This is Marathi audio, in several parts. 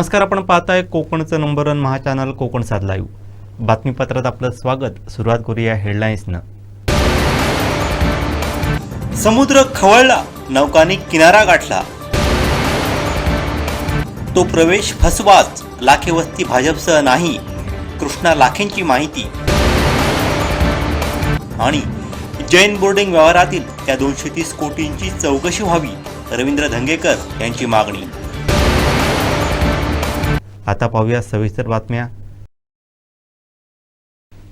नमस्कार आपण पाहताय कोकणचं नंबर वन महाचॅनल कोकण साध लाईव्ह बातमीपत्रात आपलं स्वागत. सुरुवात करूया हेडलाईन्सनं समुद्र खवळला नौकाने किनारा गाठला. तो प्रवेश फसवाच लाखे वस्ती भाजपसह नाही कृष्णा लाखेंची माहिती. आणि जैन बोर्डिंग व्यवहारातील त्या दोनशे तीस कोटींची चौकशी व्हावी रवींद्र धंगेकर यांची मागणी. आता पाहूया सविस्तर बातम्या.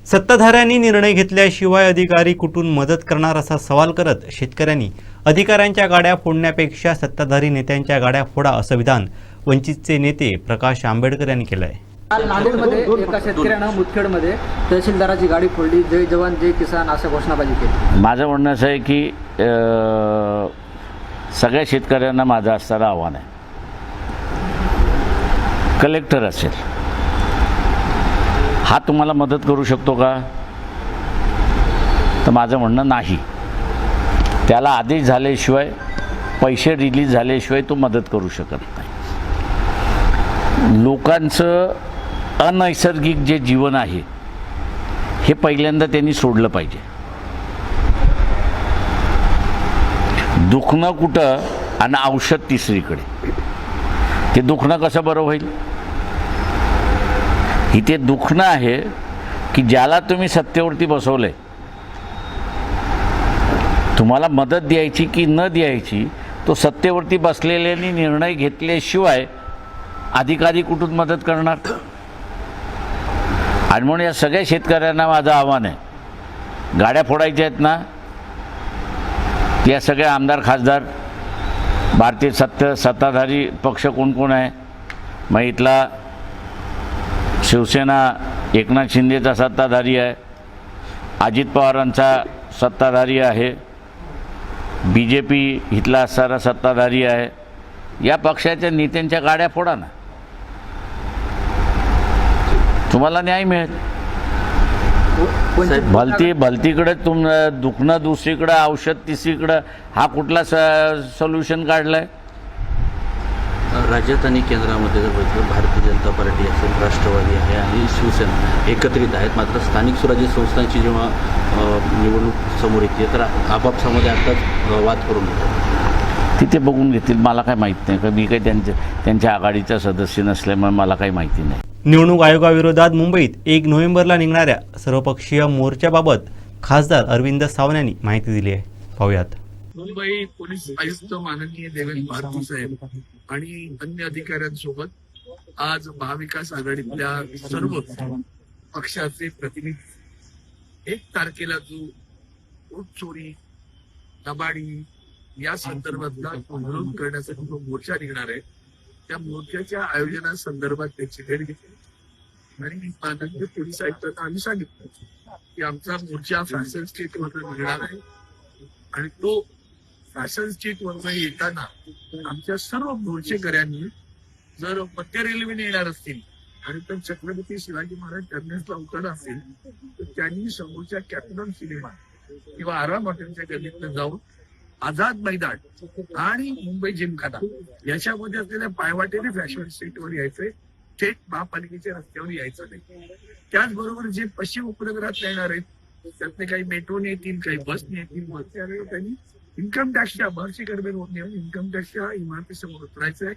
सत्ताधाऱ्यांनी निर्णय घेतल्याशिवाय अधिकारी कुठून मदत करणार असा सवाल करत शेतकऱ्यांनी अधिकाऱ्यांच्या गाड्या फोडण्यापेक्षा सत्ताधारी नेत्यांच्या गाड्या फोडा असं विधान वंचितचे नेते प्रकाश आंबेडकर यांनी केलं आहे काल नांदेडमध्ये एका शेतकऱ्यानं मुदखेडमध्ये तहसीलदाराची गाडी फोडली. जय जवान जय किसान अशा घोषणाबाजी केली. माझं म्हणणं असं आहे की सगळ्या शेतकऱ्यांना माझं असणारं आव्हान आहे. कलेक्टर असेल. हा तुम्हाला मदत करू शकतो का? तर माझं म्हणणं नाही. त्याला आदेश झाल्याशिवाय पैसे रिलीज झाल्याशिवाय तो मदत करू शकत नाही. लोकांचं अनैसर्गिक जे जीवन आहे हे पहिल्यांदा त्यांनी सोडलं पाहिजे. दुखणं कुठं आणि औषध तिसरीकडे. ते दुखणं कसं बरं होईल? इथे दुखणं आहे की ज्याला तुम्ही सत्तेवरती बसवले तुम्हाला मदत द्यायची की न द्यायची तो सत्तेवरती बसलेल्यांनी निर्णय घेतल्याशिवाय अधिकारी कुठून मदत करणार? आणि म्हणून या सगळ्या शेतकऱ्यांना माझं आव्हान आहे. गाड्या फोडायच्या आहेत ना? या सगळ्या आमदार खासदार भारतीय सत्य सत्ताधारी पक्ष कोण कोण आहे? मग इथला शिवसेना एकनाथ शिंदेचा सत्ताधारी आहे. अजित पवारांचा सत्ताधारी आहे. बी जे पी इथला असणारा सत्ताधारी आहे. या पक्षाच्या नेत्यांच्या गाड्या फोडा ना. तुम्हाला न्याय मिळेल. भलती भलतीकडे तुम दुखणं दुसरीकडं औषध तिसरीकडं हा कुठला स सोल्युशन काढलाय? राज्यात आणि केंद्रामध्ये जर बघितलं भारतीय जनता पार्टी असेल राष्ट्रवादी आहे आणि शिवसेना एकत्रित आहेत. मात्र स्थानिक स्वराज्य संस्थांची जेव्हा निवडणूक समोर येते तर आपापसामध्ये आताच अ, वाद करून घेतात. तिथे बघून घेतील. मला काय माहीत नाही. का मी काही त्यांच्या त्यांच्या आघाडीचा सदस्य नसल्यामुळे मला काही माहिती नाही. निवडणूक आयोगाविरोधात मुंबईत एक नोव्हेंबरला निघणाऱ्या सर्वपक्षीय मोर्चाबाबत खासदार अरविंद सावंत यांनी माहिती दिली आहे. पाहूयात. मुंबई पोलीस आयुक्त माननीय देवेंद्र भारती साहेब आणि अन्य अधिकाऱ्यांसोबत आज महाविकास आघाडीतल्या सर्व पक्षाचे प्रतिनिधी एक तारखेला जो ऊस चोरी दबाडी या संदर्भातला विरोध करण्यासाठी जो मोर्चा निघणार आहे त्या मोर्चाच्या आयोजना संदर्भात त्याची भेट घेतली. आणि माननीय पोलीस आयुक्तांना आम्ही सांगितलं की आमचा मोर्चा फॅशन स्टेटमध्ये निघणार आहे आणि तो फॅशन स्ट्रीट वरनं येताना आमच्या सर्व मोर्चेकऱ्यांनी जर मध्य रेल्वेने येणार असतील आणि तर छत्रपती शिवाजी महाराज टर्मिनसला उतरणार असेल तर त्यांनी समोरच्या कॅपिटल सिनेमा किंवा आराम हॉटेलच्या गल्लीतनं जाऊन आझाद मैदान आणि मुंबई जिमखाना याच्यामध्ये असलेल्या पायवाटेने फॅशन स्ट्रीटवर यायचंय. थेट महापालिकेच्या रस्त्यावर यायचं नाही. त्याचबरोबर जे पश्चिम उपनगरात येणार आहेत त्यातले काही मेट्रोने येतील काही बसने येतील बस त्यांनी इन्कम टॅक्सच्या महर्षी गडबे रोड नेऊन इन्कम टॅक्सच्या इमारतीसमोर उतरायचं आहे.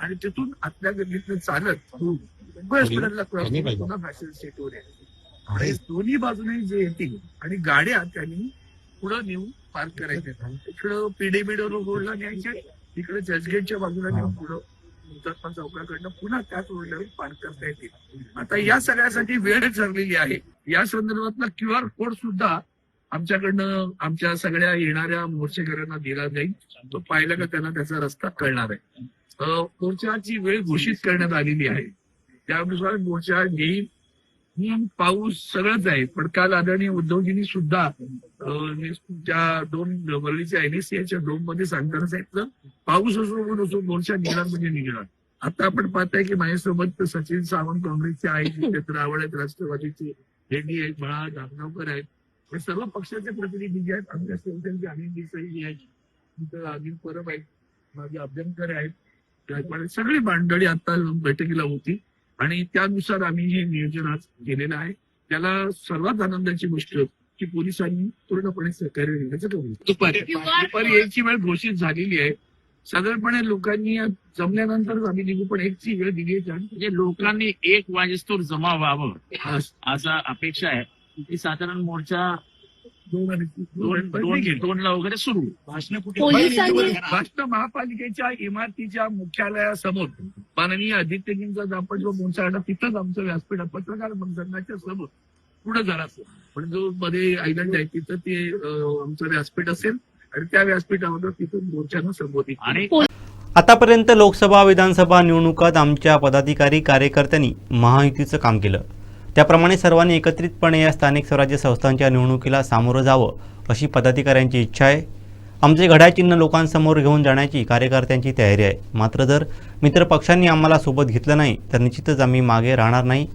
आणि तिथून आतल्या गल्लीतनं चालत मुंबई क्रॉस पुन्हा फॅशन स्ट्रीटवर यायचं आणि दोन्ही बाजूने जे येतील आणि गाड्या त्यांनी पुढं नेऊन पार्क करायच्या. इकडं पीडीबीडो रोडला न्यायचे इकडे चर्चगेटच्या बाजूला नेऊन पुढं हुतात्मा चौकाकडनं पुन्हा त्याच रोडला पार्क करता येतील. आता या सगळ्यासाठी वेळ ठरलेली आहे. या संदर्भातला क्यू आर कोड सुद्धा आमच्याकडनं आमच्या सगळ्या येणाऱ्या मोर्चेकऱ्यांना दिला जाईल. तो पाहिला का त्यांना त्याचा रस्ता कळणार आहे. मोर्चाची वेळ घोषित करण्यात आलेली आहे. त्यानुसार मोर्चा घेईल पाऊस सगळंच आहे. पण काल आदरणीय उद्धवजींनी सुद्धा अं, त्या दोन वरळीच्या एनएससीच्या डोममध्ये सांगताना सांगितलं पाऊस असो ऊन असो मोर्चा निघणार म्हणजे निघणार. आता आपण पाहताय की माझ्यासोबत सचिन सावंत काँग्रेसचे आहेत रावळ आवड आहेत राष्ट्रवादीचे रेड्डी आहेत बळा जामगावकर आहेत. हे सर्व पक्षाचे प्रतिनिधी जे आहेत आमच्या शिवसेनेचे अनिल देसाई जे आहेत तिथं अनिल परब आहेत माझे अभ्यंकर आहेत सगळी मंडळी आता बैठकीला होती. आणि त्यानुसार आम्ही हे नियोजन आज केलेलं आहे. त्याला सर्वात आनंदाची गोष्ट की पोलिसांनी पूर्णपणे सहकार्य देण्याचं करू दुपारी. दुपारी यायची वेळ घोषित झालेली आहे. साधारणपणे लोकांनी जमल्यानंतर आम्ही निघू पण एकची वेळ दिली आहे. म्हणजे लोकांनी एक वाजेस्तोर जमा व्हावं असा अपेक्षा आहे. की साधारण मोर्चा दोन आणि- दोन दोन दोन दोनला वगैरे सुरू. भाषण महापालिकेच्या इमारतीच्या मुख्यालयासमोर माननीय आदित्यजींचा दापट जो मोर्चा ना, तिथंच आमचं व्यासपीठ. पत्रकार संघाच्या समोर. पुढे जरासं पण जो मध्ये आयलंड आहे तिथं ते आमचं व्यासपीठ असेल. आणि त्या व्यासपीठावर तिथून मोर्चानं संबोधित. आणि आतापर्यंत लोकसभा विधानसभा निवडणुकात आमच्या पदाधिकारी कार्यकर्त्यांनी महायुतीचं काम केलं. त्याप्रमाणे सर्वांनी एकत्रितपणे या स्थानिक स्वराज्य संस्थांच्या निवडणुकीला सामोरं जावं अशी पदाधिकाऱ्यांची इच्छा आहे. आमचे घड्याचिन्ह लोकांसमोर घेऊन जाण्याची कार्यकर्त्यांची तयारी आहे. मात्र जर मित्र पक्षांनी आम्हाला सोबत घेतलं नाही तर निश्चितच आम्ही मागे राहणार नाही.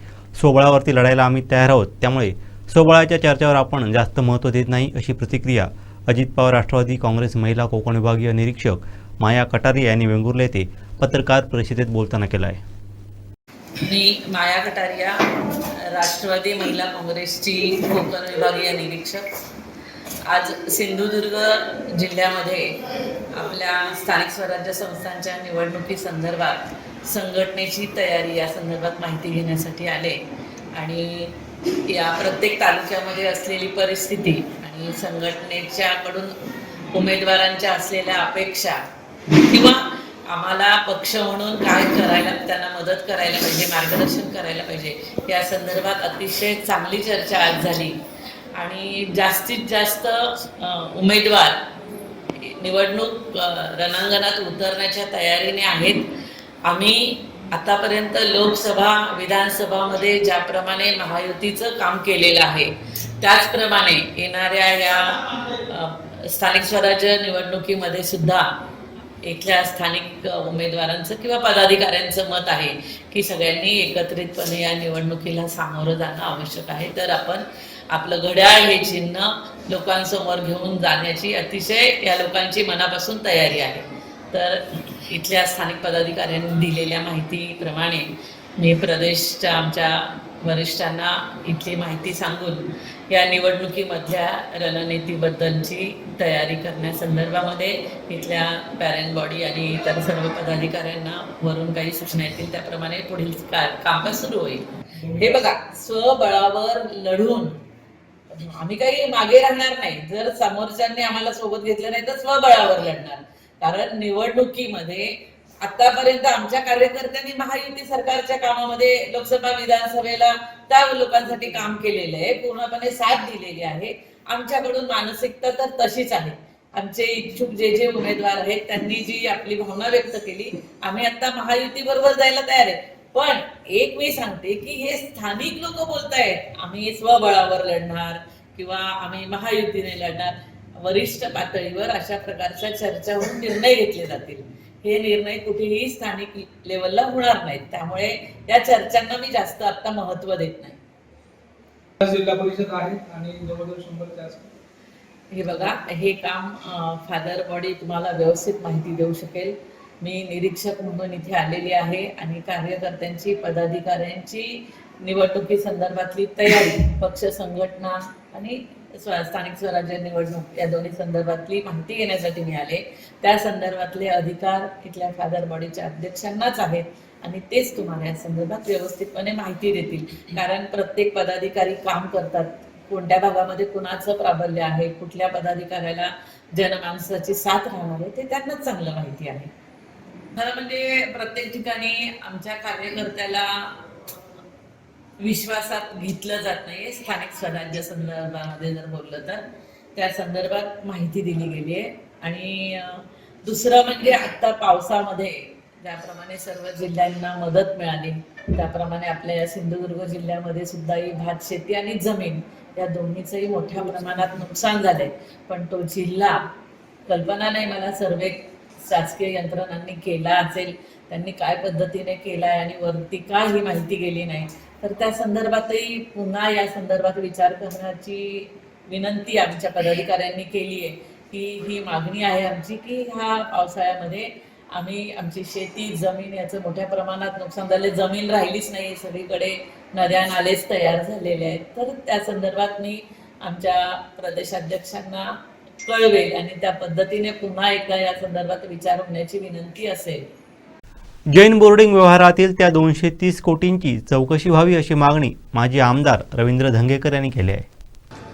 सोबळावरती लढायला आम्ही तयार आहोत. त्यामुळे सोबळाच्या चर्चेवर आपण जास्त महत्त्व देत नाही अशी प्रतिक्रिया अजित पवार राष्ट्रवादी काँग्रेस महिला कोकण विभागीय निरीक्षक माया कटारी यांनी वेंगुर्ले येथे पत्रकार परिषदेत बोलताना केला आहे. मी माया कटारिया राष्ट्रवादी महिला काँग्रेसची कोकण विभागीय निरीक्षक. आज सिंधुदुर्ग जिल्ह्यामध्ये आपल्या स्थानिक स्वराज्य संस्थांच्या निवडणुकी संदर्भात संघटनेची तयारी या संदर्भात माहिती घेण्यासाठी आले. आणि या प्रत्येक तालुक्यामध्ये असलेली परिस्थिती आणि संघटनेच्याकडून उमेदवारांच्या असलेल्या अपेक्षा किंवा आम्हाला पक्ष म्हणून काय करायला त्यांना मदत करायला पाहिजे मार्गदर्शन करायला पाहिजे या संदर्भात अतिशय चांगली चर्चा आज झाली. आणि जास्तीत जास्त उमेदवार निवडणूक रणांगणात उतरण्याच्या तयारीने आहेत. आम्ही आतापर्यंत लोकसभा विधानसभामध्ये ज्याप्रमाणे महायुतीचं काम केलेलं आहे त्याचप्रमाणे येणाऱ्या या स्थानिक स्वराज्य निवडणुकीमध्ये सुद्धा इथल्या स्थानिक उमेदवारांचं किंवा पदाधिकाऱ्यांचं मत आहे की सगळ्यांनी एकत्रितपणे या निवडणुकीला सामोरं जाणं आवश्यक आहे. तर आपण आपलं घड्याळ हे चिन्ह लोकांसमोर घेऊन जाण्याची अतिशय या लोकांची मनापासून तयारी आहे. तर इथल्या स्थानिक पदाधिकाऱ्यांनी दिलेल्या माहितीप्रमाणे मी प्रदेशच्या आमच्या वरिष्ठांना इथली माहिती सांगून या निवडणुकीमधल्या रणनीतीबद्दलची तयारी करण्यासंदर्भामध्ये इथल्या पॅरेंट बॉडी आणि इतर सर्व पदाधिकाऱ्यांना वरून काही सूचना येतील त्याप्रमाणे पुढील का सुरू होईल. हे बघा स्वबळावर लढून आम्ही काही मागे राहणार नाही. जर समोरच्यांनी आम्हाला सोबत घेतलं नाही तर स्वबळावर लढणार. कारण निवडणुकीमध्ये आतापर्यंत आमच्या कार्यकर्त्यांनी महायुती सरकारच्या कामामध्ये लोकसभा विधानसभेला त्या लोकांसाठी काम केलेलं आहे. पूर्णपणे साथ दिलेली आहे. आमच्याकडून मानसिकता तर तशीच आहे. आमचे इच्छुक जे जे उमेदवार आहेत त्यांनी जी आपली भावना व्यक्त केली आम्ही आता महायुती बरोबर जायला तयार आहे. पण एक मी सांगते की हे स्थानिक लोक बोलतायत आम्ही स्वबळावर लढणार किंवा आम्ही महायुतीने लढणार. वरिष्ठ पातळीवर अशा प्रकारच्या चर्चा होऊन निर्णय घेतले जातील. हे निर्णय कुठेही स्थानिक लेवलला होणार नाहीत. त्यामुळे या चर्चांना मी जास्त आता महत्त्व देत नाही. जिल्हा परिषद आहेत आणि जवळजवळ शंभरच्या आसपास हे बघा हे काम फादर बॉडी तुम्हाला व्यवस्थित माहिती देऊ शकेल. मी निरीक्षक म्हणून इथे आलेली आहे आणि कार्यकर्त्यांची पदाधिकाऱ्यांची निवडणुकी संदर्भातली तयारी पक्ष संघटना आणि स्थानिक स्वराज्य निवडणूक या दोन्ही संदर्भातली माहिती घेण्यासाठी मिळाले. त्या संदर्भातले अधिकार इथल्या फादर बॉडीच्या अध्यक्षांनाच आहेत आणि तेच तुम्हाला या संदर्भात व्यवस्थितपणे माहिती देतील. कारण प्रत्येक पदाधिकारी काम करतात. कोणत्या भागामध्ये कुणाचं प्राबल्य आहे कुठल्या पदाधिकाऱ्याला जनमानसाची साथ राहणार आहे ते त्यांनाच चांगलं माहिती आहे. खरं म्हणजे प्रत्येक ठिकाणी आमच्या कार्यकर्त्याला विश्वासात घेतलं जात नाही स्थानिक स्वराज्य संदर्भामध्ये जर बोललं तर. त्या संदर्भात माहिती दिली गेली आहे. आणि दुसरं म्हणजे आत्ता पावसामध्ये ज्याप्रमाणे सर्व जिल्ह्यांना मदत मिळाली त्याप्रमाणे आपल्या या सिंधुदुर्ग जिल्ह्यामध्ये सुद्धा ही भात शेती आणि जमीन या दोन्हीचंही मोठ्या प्रमाणात नुकसान झालंय. पण तो जिल्हा कल्पना नाही मला सर्वे शासकीय यंत्रणांनी केला असेल त्यांनी काय पद्धतीने केला आहे आणि वरती का ही माहिती गेली नाही तर त्या संदर्भातही पुन्हा या संदर्भात विचार करण्याची विनंती आमच्या पदाधिकाऱ्यांनी केली आहे की ही मागणी आहे आमची की ह्या पावसाळ्यामध्ये आम्ही आमची शेती जमीन याचं मोठ्या प्रमाणात नुकसान झाले. जमीन राहिलीच नाही सगळीकडे नद्या नालेच तयार झालेले आहेत. तर त्या संदर्भात मी आमच्या प्रदेशाध्यक्षांना कळवेल आणि त्या पद्धतीने पुन्हा एकदा या संदर्भात विचार होण्याची विनंती असेल. जैन बोर्डिंग व्यवहारातील त्या दोनशे तीस कोटींची चौकशी व्हावी अशी मागणी माजी आमदार रवींद्र धंगेकर यांनी केली आहे.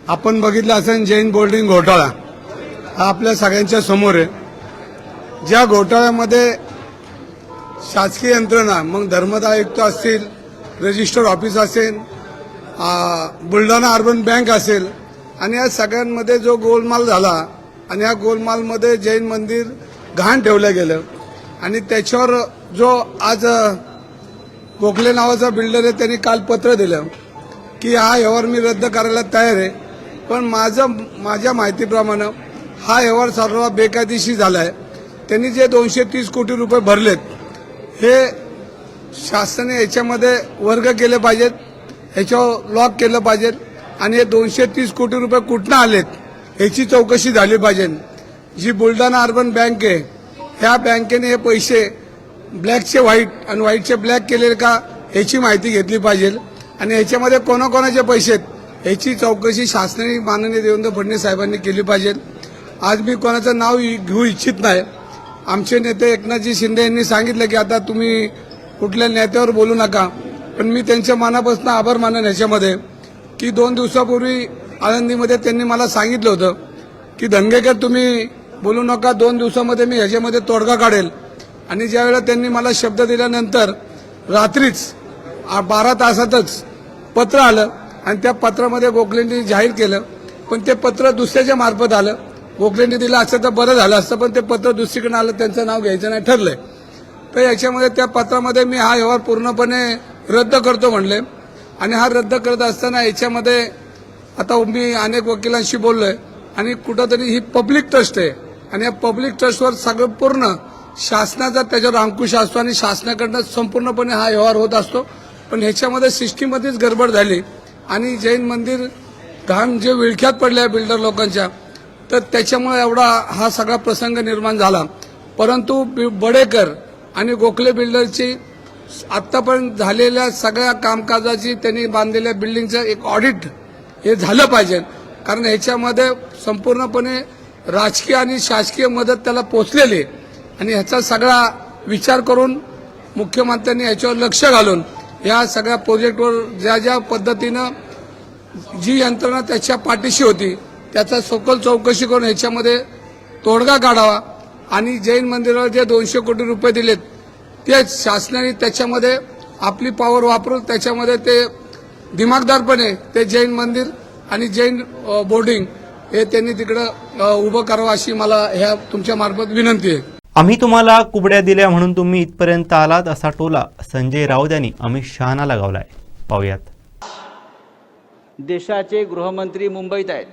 आपण बघितलं असेल जैन बोर्डिंग घोटाळा हा आपल्या सगळ्यांच्या समोर आहे. ज्या घोटाळ्यामध्ये शासकीय यंत्रणा मग धर्मदा आयुक्त असतील रजिस्टर ऑफिस असेल बुलढाणा अर्बन बँक असेल आणि या सगळ्यांमध्ये जो गोलमाल झाला आणि या गोलमालमध्ये जैन मंदिर घाण ठेवलं गेलं आणि त्याच्यावर जो आज गोखले नावाचा बिल्डर आहे त्यांनी काल पत्र दिलं की हा व्यवहार मी रद्द करायला तयार आहे. पण माझं माझ्या माहितीप्रमाणे हा व्यवहार सर्व बेकायदेशीर झाला आहे त्यांनी जे दोनशे तीस कोटी रुपये भरलेत हे शासनाने याच्यामध्ये वर्ग केले पाहिजेत ह्याच्यावर लॉक केलं पाहिजेत आणि हे दोनशे तीस कोटी रुपये कुठनं आलेत ह्याची चौकशी झाली पाहिजे. जी बुलढाणा अर्बन बँक आहे ह्या बँकेने हे पैसे ब्लॅकचे व्हाईट आणि व्हाईटचे ब्लॅक केलेले का ह्याची माहिती घेतली पाहिजे. आणि ह्याच्यामध्ये कोणाकोणाचे पैसे आहेत ह्याची चौकशी शासनाने माननीय देवेंद्र फडणवीस साहेबांनी केली पाहिजे. आज मी कोणाचं नाव घेऊ इच्छित नाही. आमचे नेते एकनाथजी शिंदे यांनी सांगितलं की आता तुम्ही कुठल्या नेत्यावर बोलू नका. पण मी त्यांच्या मनापासून आभार मानेन ह्याच्यामध्ये की दोन दिवसापूर्वी आळंदीमध्ये त्यांनी मला सांगितलं होतं की धंगेकर तुम्ही बोलू नका दोन दिवसामध्ये मी ह्याच्यामध्ये तोडगा काढेल. आणि ज्यावेळेला त्यांनी मला शब्द दिल्यानंतर रात्रीच बारा तासातच पत्र आलं आणि त्या पत्रामध्ये गोखलेंनी जाहीर केलं. पण ते पत्र दुसऱ्याच्या मार्फत आलं. गोखलेंनी दिलं असतं तर बरं झालं असतं पण ते पत्र दुसरीकडे आलं त्यांचं नाव घ्यायचं नाही ठरलंय. तर याच्यामध्ये त्या पत्रामध्ये मी हा व्यवहार पूर्णपणे रद्द करतो म्हणले. आणि हा रद्द करत असताना याच्यामध्ये आता मी अनेक वकिलांशी बोललोय. आणि कुठंतरी ही पब्लिक ट्रस्ट आहे. आणि या पब्लिक ट्रस्टवर सगळं पूर्ण शासनाचा त्याच्यावर अंकुश असतो आणि शासनाकडनं संपूर्णपणे हा व्यवहार होत असतो. पण ह्याच्यामध्ये सिस्टीममध्येच गडबड झाली. आणि जैन मंदिर धाम जे विळख्यात पडले आहे बिल्डर लोकांच्या तर त्याच्यामुळे एवढा हा सगळा प्रसंग निर्माण झाला. परंतु बडेकर आणि गोखले बिल्डरची आत्तापर्यंत झालेल्या सगळ्या कामकाजाची त्यांनी बांधलेल्या बिल्डिंगचं एक ऑडिट हे झालं पाहिजे. कारण ह्याच्यामध्ये संपूर्णपणे राजकीय आणि शासकीय मदत त्याला पोचलेली आहे. आणि ह्याचा सगळा विचार करून मुख्यमंत्र्यांनी याच्यावर लक्ष घालून या सगळ्या प्रोजेक्टवर ज्या ज्या पद्धतीनं जी यंत्रणा त्याच्या पाठीशी होती त्याचा सखोल चौकशी करून ह्याच्यामध्ये तोडगा काढावा आणि जैन मंदिराला जे दोनशे कोटी रुपये दिलेत ते शासनाने त्याच्यामध्ये आपली पॉवर वापरून त्याच्यामध्ये ते दिमागदारपणे ते जैन मंदिर आणि जैन बोर्डिंग हे त्यांनी तिकडं उभं करावं अशी मला ह्या तुमच्या मार्फत विनंती आहे. आम्ही तुम्हाला कुबड्या दिल्या म्हणून तुम्ही इथपर्यंत आलात असा टोला संजय राऊत यांनी अमित शहाना लगावलाय. पाहूयात. देशाचे गृहमंत्री मुंबईत आहेत.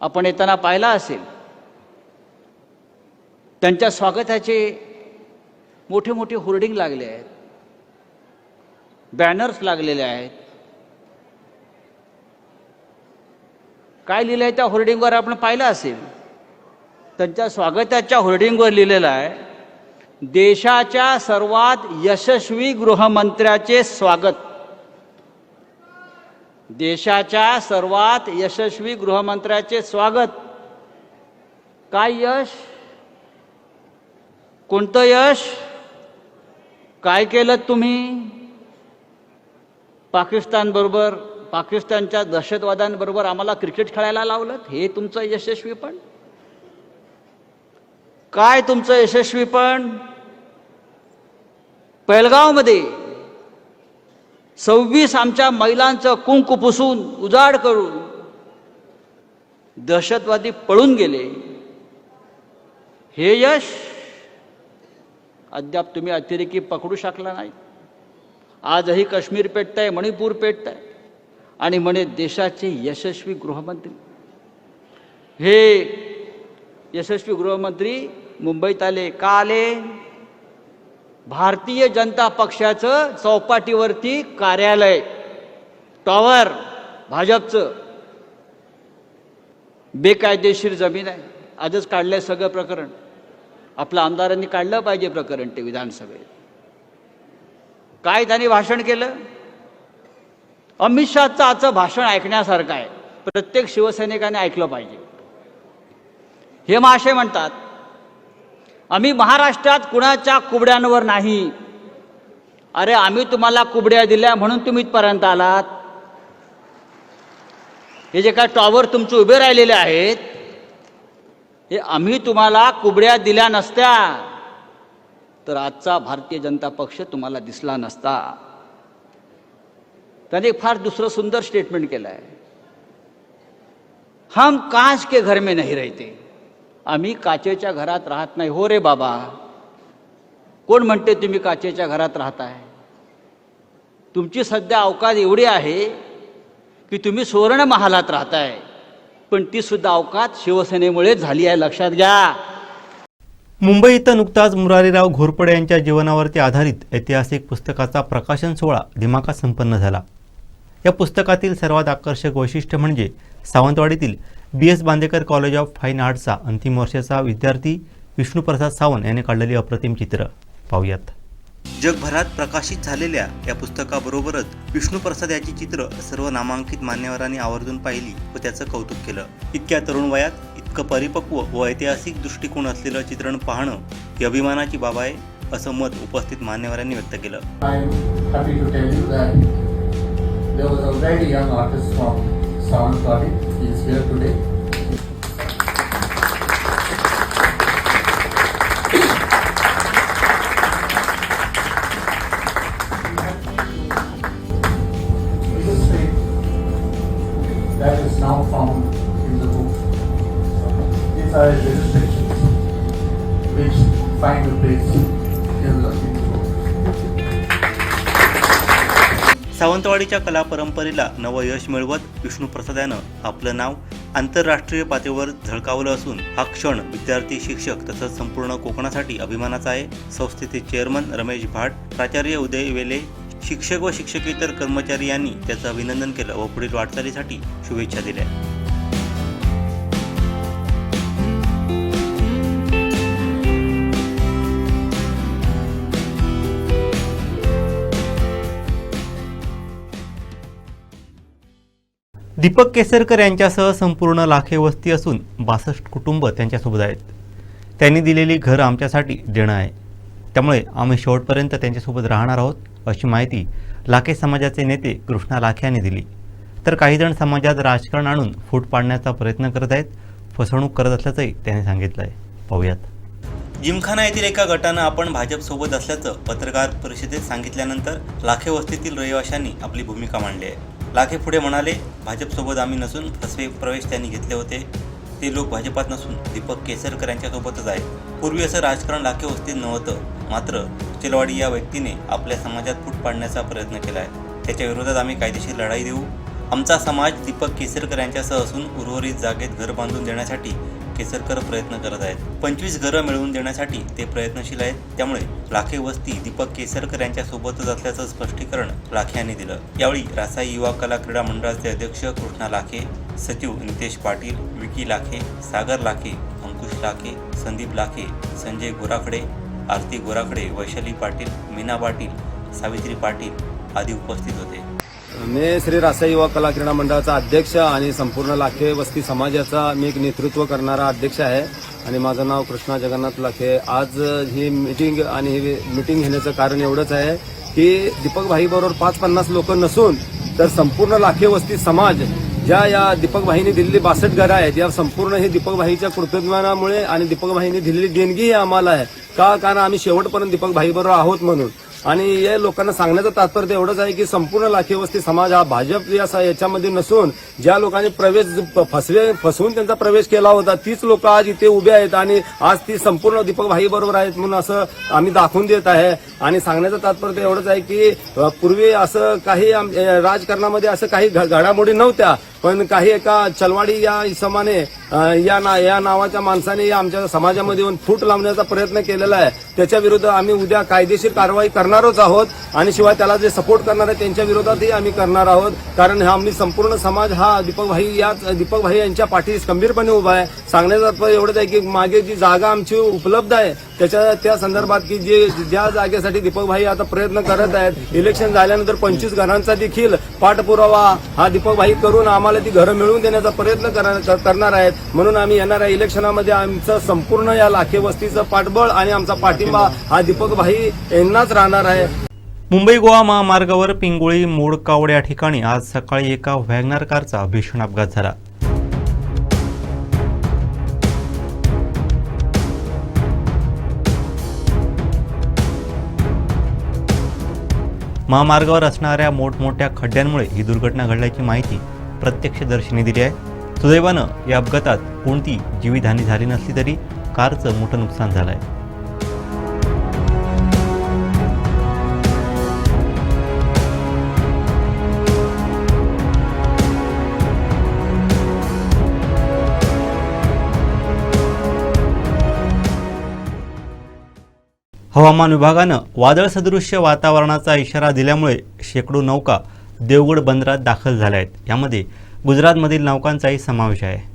आपण येताना पाहिला असेल त्यांच्या स्वागताचे मोठे मोठे होर्डिंग लागले आहेत. बॅनर्स लागलेले आहेत. काय लिहिलं आहे त्या होर्डिंगवर आपण पाहिलं असेल? त्यांच्या स्वागताच्या होर्डिंगवर लिहिलेलं आहे देशाच्या सर्वात यशस्वी गृहमंत्र्याचे स्वागत. देशाच्या सर्वात यशस्वी गृहमंत्र्याचे स्वागत. काय यश? कोणतं यश? काय केलं तुम्ही? पाकिस्तानबरोबर पाकिस्तानच्या दहशतवाद्यांबरोबर आम्हाला क्रिकेट खेळायला लावलं हे तुमचं यशस्वीपण काय तुमचं यशस्वीपण पेलगावमध्ये सव्वीस आमच्या महिलांचं कुंकू पुसून उजाड करून दहशतवादी पळून गेले. हे यश अद्याप तुम्ही अतिरेकी पकडू शकला नाही. आजही काश्मीर पेटतंय मणिपूर पेटतंय आणि म्हणे देशाचे यशस्वी गृहमंत्री. हे यशस्वी गृहमंत्री मुंबईत आले. का आले? भारतीय जनता पक्षाचं चौपाटीवरती कार्यालय. टॉवर भाजपचं. बेकायदेशीर जमीन आहे. आजच काढलंय सगळं प्रकरण. आपल्या आमदारांनी काढलं पाहिजे प्रकरण ते विधानसभेत. काय त्यांनी भाषण केलं. अमित शहाचं आजचं भाषण ऐकण्यासारखं आहे. प्रत्येक शिवसैनिकाने ऐकलं पाहिजे. हे महाशय म्हणतात आम्ही महाराष्ट्रात कुणाच्या कुबड्यांवर नाही. अरे आम्ही तुम्हाला कुबड्या दिल्या म्हणून तुम्ही इथपर्यंत आलात. हे जे काय टॉवर तुमचे उभे राहिलेले आहेत हे आम्ही तुम्हाला कुबड्या दिल्या नसत्या. तर आजचा भारतीय जनता पक्ष तुम्हाला दिसला नसता. त्याने फार दुसरं सुंदर स्टेटमेंट केलं आहे हम कांच के घर में नहीं रहते. आम्ही काचेच्या घरात राहत नाही. हो रे बाबा. कोण म्हणते तुम्ही काचेच्या घरात राहताय? तुमची सध्या अवकाश एवढी आहे की तुम्ही सुवर्ण महालात राहताय. पण ती सुद्धा अवकाश शिवसेनेमुळे झाली आहे. लक्षात घ्या. मुंबई इथं नुकताच मुरारीराव घोरपडे यांच्या जीवनावरती आधारित ऐतिहासिक पुस्तकाचा प्रकाशन सोहळा दिमाखात संपन्न झाला. या पुस्तकातील सर्वात आकर्षक वैशिष्ट्य म्हणजे सावंतवाडीतील B S Bandekar college of fine आर्ट्सचा अंतिम वर्षाचा विद्यार्थी विष्णुप्रसाद सावंत याने काढलेली अप्रतिम चित्र. पाहूयात. जगभरात प्रकाशित झालेल्या या पुस्तकाबरोबरच विष्णू प्रसाद याची चित्र सर्व नामांकित मान्यवरांनी आवर्जून पाहिली व त्याचं कौतुक केलं. इतक्या तरुण वयात इतकं परिपक्व व ऐतिहासिक दृष्टिकोन असलेलं चित्रण पाहणं ही अभिमानाची बाब आहे असं मत उपस्थित मान्यवरांनी व्यक्त केलं. There was a very young artist from. He is here today. सावंतवाडीच्या कला परंपरेला नवं यश मिळवत विष्णू यानं आपलं नाव आंतरराष्ट्रीय पातळीवर झळकावलं असून हा क्षण विद्यार्थी शिक्षक तसंच संपूर्ण कोकणासाठी अभिमानाचा आहे. संस्थेचे चेअरमन रमेश भाट प्राचार्य उदय वेले शिक्षक व शिक्षकेतर कर्मचारी यांनी त्याचं अभिनंदन केलं व पुढील वाटचालीसाठी शुभेच्छा दिल्या. दीपक केसरकर यांच्यासह संपूर्ण लाखे वस्ती असून बासष्ट कुटुंब त्यांच्यासोबत आहेत. त्यांनी दिलेली घर आमच्यासाठी देणं आहे. त्यामुळे आम्ही शेवटपर्यंत त्यांच्यासोबत राहणार आहोत अशी माहिती लाखे समाजाचे नेते कृष्णा लाखे यांनी दिली. तर काही जण समाजात राजकारण आणून फूट पाडण्याचा प्रयत्न करत आहेत फसवणूक करत असल्याचंही त्यांनी सांगितलं आहे पाहूयात. जिमखाना येथील एका गटानं आपण भाजपसोबत असल्याचं पत्रकार परिषदेत सांगितल्यानंतर लाखे वस्तीतील रहिवाशांनी आपली भूमिका मांडली आहे. लाखे पुढे म्हणाले भाजपसोबत आम्ही नसून फसवे प्रवेश त्यांनी घेतले होते. ते लोक भाजपात नसून दीपक केसरकर यांच्यासोबतच आहे पूर्वी असं राजकारण लाखे वस्तीत नव्हतं. मात्र चिलवाडी या व्यक्तीने आपल्या समाजात फूट पाडण्याचा प्रयत्न केला आहे त्याच्या विरोधात आम्ही कायदेशीर लढाई देऊ. आमचा समाज दीपक केसरकर यांच्यासह असून उर्वरित जागेत घर बांधून देण्यासाठी केसरकर प्रयत्न करत आहेत. पंचवीस घरं मिळवून देण्यासाठी ते प्रयत्नशील आहेत. त्यामुळे लाखे वस्ती दीपक केसरकर यांच्या सोबतच असल्याचं स्पष्टीकरण लाखे यांनी दिलं. यावेळी रासाई युवा कला क्रीडा मंडळाचे अध्यक्ष कृष्णा लाखे सचिव नितेश पाटील विकी लाखे सागर लाखे अंकुश लाखे संदीप लाखे संजय गोराखडे आरती गोराखडे वैशाली पाटील मीना पाटील सावित्री पाटील आदी उपस्थित होते. मी श्री रासाई युवा कला क्रीडा मंडळाचा अध्यक्ष आणि संपूर्ण लाखे वस्ती समाजाचा मी एक नेतृत्व करणारा अध्यक्ष आहे. आणि माझं नाव कृष्णा जगन्नाथ लाखे. आज ही मीटिंग आणि ही मीटिंग घेण्याचं कारण एवढंच आहे की दीपक भाईबरोबर पाच पन्नास लोक नसून तर संपूर्ण लाखे वस्ती समाज ज्या या दीपकभाईंनी दिलेली बासष्ट घरं आहेत या संपूर्ण हे दीपक भाईच्या कृतज्ञानामुळे आणि दीपकभाईंनी दिलेली देणगी ही आम्हाला आहे. का? कारण आम्ही शेवटपर्यंत दीपक बरोबर आहोत म्हणून. आणि या लोकांना सांगण्याचं तात्पर्य एवढंच आहे की संपूर्ण लाखीवस्ती समाज हा भाजप या याच्यामध्ये नसून ज्या लोकांनी प्रवेश फसवे फसवून त्यांचा प्रवेश केला होता तीच लोक आज इथे उभे आहेत आणि आज ती संपूर्ण दीपक भाई बरोबर आहेत म्हणून असं आम्ही दाखवून देत आहे. आणि सांगण्याचं तात्पर्य एवढंच आहे की पूर्वी असं काही आम- राजकारणामध्ये असं काही घडामोडी नव्हत्या पण काही एका चलवाडी या इसमाने या ना या नावाच्या माणसाने या आमच्या समाजामध्ये येऊन फूट लावण्याचा प्रयत्न केलेला आहे. त्याच्या विरुद्ध आम्ही उद्या कायदेशीर कारवाई करणार करणारच आहोत आणि शिवाय त्याला जे सपोर्ट करणार आहे त्यांच्या विरोधातही आम्ही करणार आहोत. कारण हा आम्ही संपूर्ण समाज हा दीपकभाई या दीपकभाई यांच्या पाठीस खंबीरपणे उभा आहे. सांगण्याचा एवढंच आहे की मागे जी जागा आमची उपलब्ध आहे त्याच्या त्या संदर्भात की जे ज्या जागेसाठी दीपकभाई आता प्रयत्न करत आहेत इलेक्शन झाल्यानंतर पंचवीस घरांचा देखील पाठपुरावा हा दीपकभाई करून आम्हाला ती घरं मिळवून देण्याचा प्रयत्न करणार आहेत. म्हणून आम्ही येणाऱ्या इलेक्शनामध्ये आमचं संपूर्ण या लाखे वस्तीचं पाठबळ आणि आमचा पाठिंबा हा दीपकभाई यांनाच राहणार आहे. मुंबई गोवा महामार्गावर पिंगोळी मोडकावड या ठिकाणी आज सकाळी एका वॅगनार कारचा भीषण अपघात झाला. महामार्गावर असणाऱ्या मोठमोठ्या खड्ड्यांमुळे ही दुर्घटना घडल्याची माहिती प्रत्यक्षदर्शींनी दिली आहे. सुदैवानं या अपघातात कोणती जीवितहानी झाली नसली तरी कारचं मोठं नुकसान झालं आहे हवामान विभागानं वादळसदृश्य वातावरणाचा इशारा दिल्यामुळे शेकडो नौका देवगड बंदरात दाखल झाल्या आहेत. यामध्ये गुजरातमधील नौकांचाही समावेश आहे.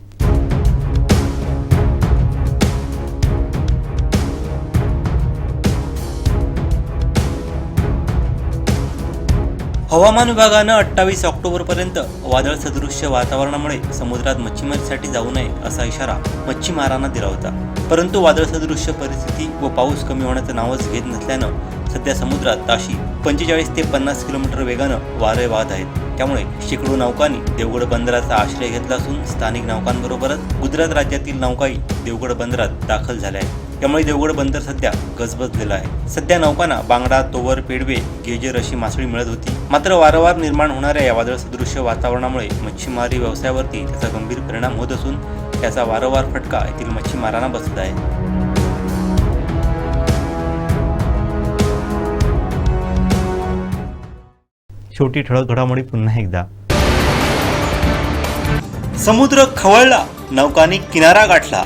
हवामान विभागानं अठ्ठावीस ऑक्टोबरपर्यंत वादळ सदृश्य वातावरणामुळे समुद्रात मच्छीमारीसाठी जाऊ नये असा इशारा मच्छीमारांना दिला होता. परंतु वादळ सदृश्य परिस्थिती व पाऊस कमी होण्याचं नावच घेत नसल्यानं सध्या समुद्रात ताशी पंचेचाळीस ते पन्नास किलोमीटर वेगानं वारे वाहत आहेत. त्यामुळे शेकडो नौकांनी देवगड बंदराचा आश्रय घेतला असून स्थानिक नौकांबरोबरच गुजरात राज्यातील नौकाही देवगड बंदरात दाखल झाल्या आहेत. त्यामुळे देवगड बंदर सध्या गजबजलेलं आहे. सध्या नौकांना बांगडा तोवर पेडवे गेजर अशी मासळी मिळत होती. मात्र वारंवार निर्माण होणाऱ्या या वादळ सदृश्य वातावरणामुळे मच्छीमारी व्यवसायावरती त्याचा गंभीर परिणाम होत असून त्याचा वारंवार फटका येथील मच्छीमारांना बसत आहे. शेवटी ठळक घडामोडी पुन्हा एकदा. समुद्र खवळला नौकांनी किनारा गाठला.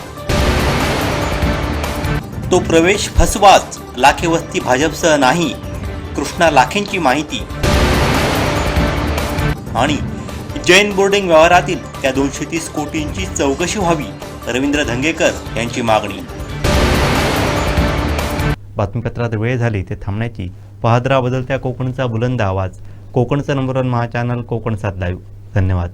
तो प्रवेश फसवाच. लाखे वस्ती भाजपसह नाही. कृष्णा लाखेंची माहिती. आणि जैन बोर्डिंग व्यवहारातील त्या दोनशे तीस कोटींची चौकशी व्हावी रवींद्र धंगेकर यांची मागणी. बातमीपत्रात वेळ झाली ते थांबण्याची. पाहद्रा बदलत्या कोकणचा बुलंद आवाज. कोकणचं number one Maha channel Konkan सात लाईव्ह धन्यवाद.